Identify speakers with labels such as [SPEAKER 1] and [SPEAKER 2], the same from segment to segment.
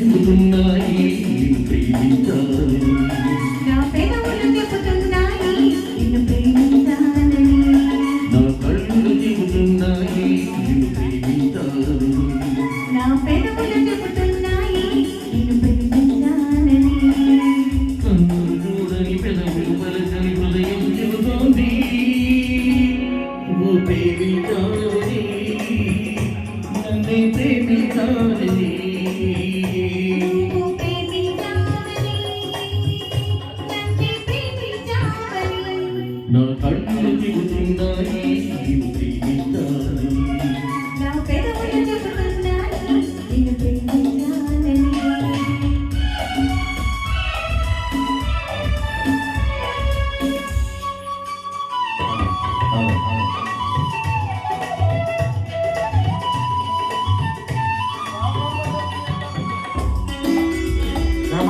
[SPEAKER 1] 你不能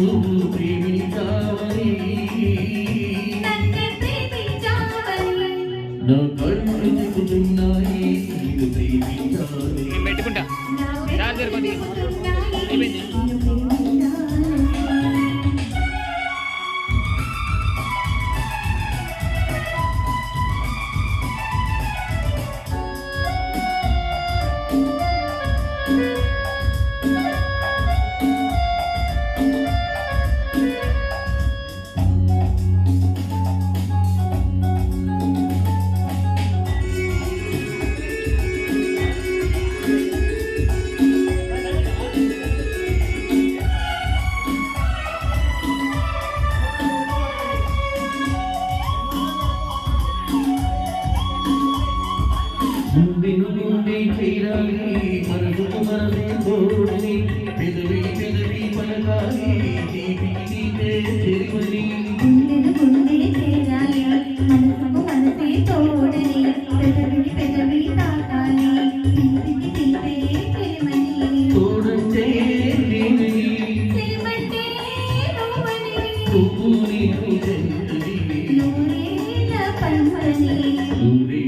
[SPEAKER 1] నువ్వు ప్రేమించావని. నా కళ్ళు అడుగుతున్నాయి నీవు ప్రేమించాలి. పెట్టుకుంటా. చేరాలి మనసుకు మనమే తోడని పెదవి పెదవి పలకాలి దీపికి దీపే తెలివని
[SPEAKER 2] గుండెను గుండె చేరాలి మనసుకు మనసే తోడని పెదవి పెదవి తాకాలి దీపికి దీపే తెలివని
[SPEAKER 1] తోడంటే నేనని
[SPEAKER 2] తెలివంటే నువ్వని
[SPEAKER 1] నువ్వు నీకు జంటని
[SPEAKER 2] నువ్వే నా పరమని
[SPEAKER 1] నువ్వే